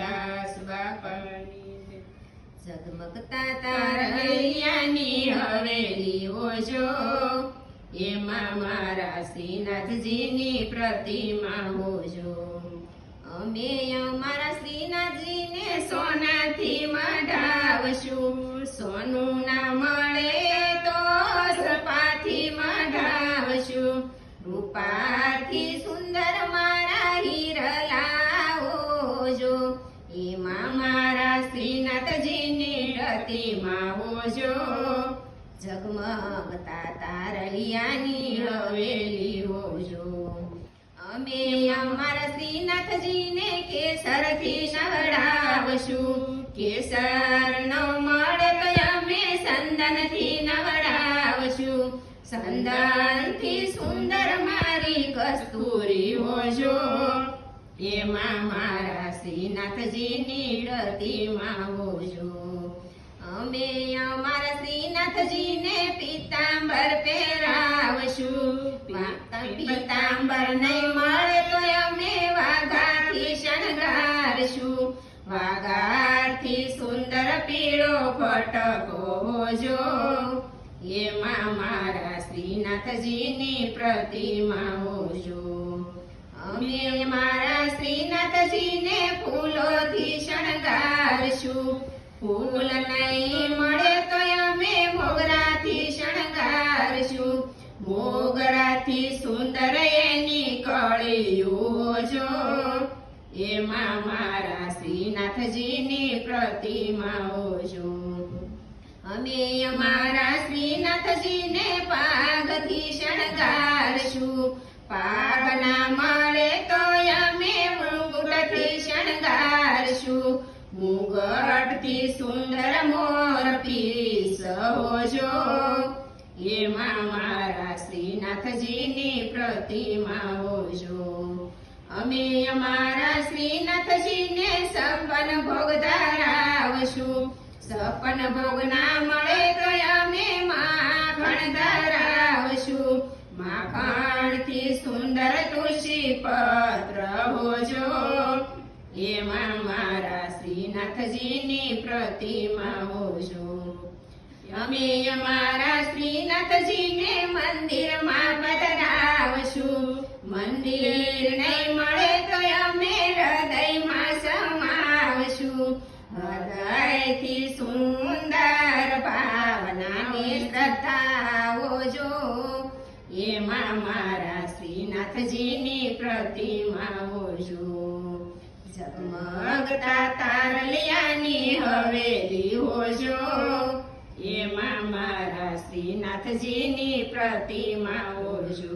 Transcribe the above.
રામદાસ બાપાની ઝગમગતા તારૈયાની હવેલી ઓજો એમાં મારા શ્રીનાથજીની પ્રતિમા હોજો અમે અમારા શ્રીનાથજીને સોનાથી મઢાવશું, સોનું ના મળે તો સપાથી મઢાવશું રૂપાથી એમાં મારા શ્રીનાથજીની પ્રતિમા હોજો જગમગતા તારલિયાની હવેલી હોજો અમે અમારા શ્રીનાથજીને કેસરથી નવડાવશું. કેસર ન મળે તો અમે સંદનથી નવડાવશું. સંદનથી સુંદર મારી કસ્તુરી હોજો એમાં મારા શ્રીનાથજીની માવું છું. અમે અમારા શ્રીનાથજીને પીતાંબર પહેરાવશું. પિતાંબર નહીં મળે તો અમે વાઘાથી શણગારશું. વાઘાથી સુંદર પીળો ફટકો હોજો. એમાં મારા શ્રીનાથજીની પ્રતિમાઓ મારા શ્રીનાથજીને ફૂલોથી શણગારશું. ફૂલ નહીં મળે તો અમે મોગરાથી શણગારશું. મોગરાથી સુંદર એની કળીઓ જો. એમાં મારા શ્રીનાથજીની પ્રતિમાઓ જો અમે અમારા શ્રીનાથજીને પાગથી શણગારશું. પાગ ના મળે તો મુગટથી સુંદર મોર પીસ હોજો એમાં મારા શ્રીનાથજીની પ્રતિમા હોજો. અમે અમારા શ્રીનાથજીને સપન ભોગ ધરાવશું. સપન ભોગ ના મળે તો અમે માખણ ધરાવશું. માખણથી સુંદર તુલસી પત્ર હોજો. એમાં મારા શ્રીનાથજીની પ્રતિમા હોજો અમે અમારા શ્રીનાથજીને મંદિરમાં પધરાવશું. મંદિર નહીં મળે તો અમે હૃદયમાં સમાવશું. હૃદયથી સુંદર ભાવનાની શ્રદ્ધાઓ જો એમાં મારા શ્રીનાથજીની પ્રતિમા જો ઝગમગતા તારલિયાની હવેલી હોજો. એમાં મારા શ્રીનાથજીની પ્રતિમા હોજો.